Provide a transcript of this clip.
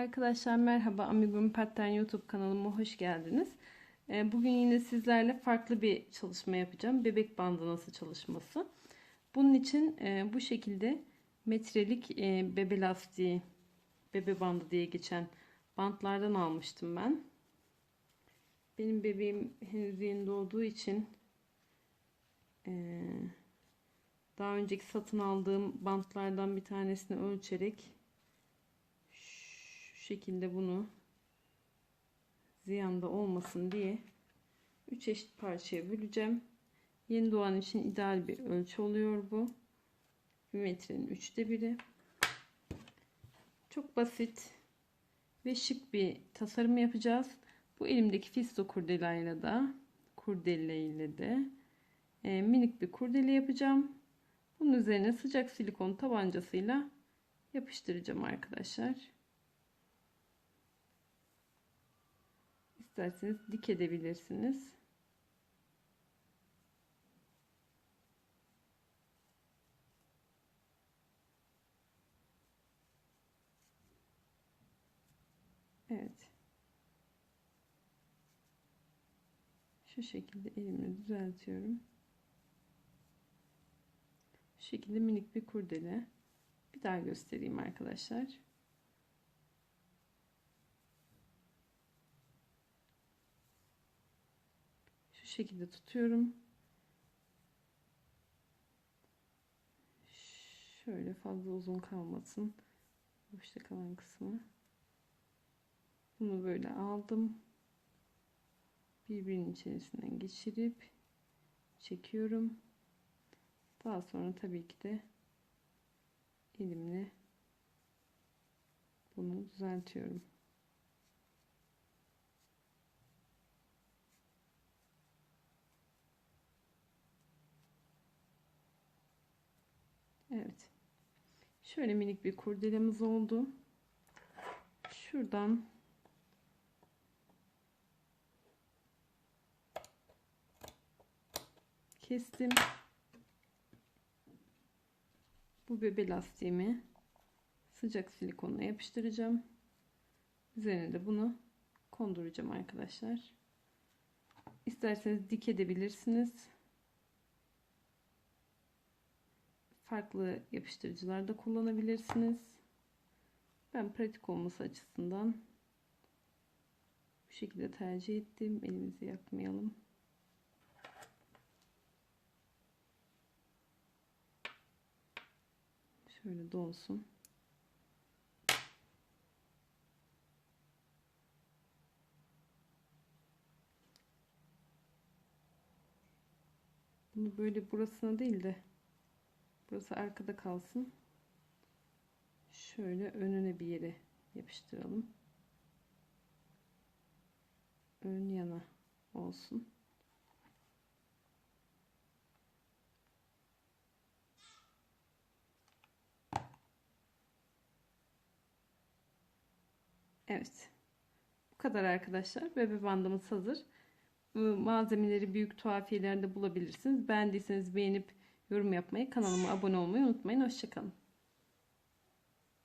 Arkadaşlar merhaba Amigurumi Pattern YouTube kanalıma hoş geldiniz. Ee, Bugün yine sizlerle farklı bir çalışma yapacağım. Bebek bandanası çalışması. Bunun için e, bu şekilde metrelik e, bebe lastiği, bebe bandı diye geçen bantlardan almıştım ben. Benim bebeğim henüz yeni doğduğu için e, daha önceki satın aldığım bantlardan bir tanesini ölçerek şekilde bunu ziyanda olmasın diye 3 eşit parçaya böleceğim. Yeni doğan için ideal bir ölçü oluyor bu. 1 metrenin üçte biri. Çok basit ve şık bir tasarım yapacağız. Bu elimdeki fisto kurdelayla da kurdele ile de e, minik bir kurdele yapacağım. Bunun üzerine sıcak silikon tabancasıyla yapıştıracağım arkadaşlar. İsterseniz dik edebilirsiniz. Evet. Şu şekilde elimle düzeltiyorum. Şu şekilde minik bir kurdele. Bir daha göstereyim arkadaşlar. Şekilde tutuyorum. Şöyle fazla uzun kalmasın. Boşta kalan kısmı. Bunu böyle aldım. Birbirinin içerisinden geçirip çekiyorum. Daha sonra tabii ki de elimle bunu düzeltiyorum. Evet. Şöyle minik bir kurdelemiz oldu. Şuradan kestim. Bu bebe lastiğimi sıcak silikonla yapıştıracağım. Üzerine de bunu konduracağım arkadaşlar. İsterseniz dik edebilirsiniz. Farklı yapıştırıcılar da kullanabilirsiniz. Ben pratik olması açısından bu şekilde tercih ettim. Elimizi yakmayalım. Şöyle donsun. Bunu böyle burasına değil de burası arkada kalsın. Şöyle önüne bir yere yapıştıralım. Ön yana olsun. Evet. Bu kadar arkadaşlar. Bebe bandımız hazır. Malzemeleri büyük tuhafiyelerde bulabilirsiniz. Beğendiyseniz beğenip yorum yapmayı, kanalıma abone olmayı unutmayın. Hoşçakalın.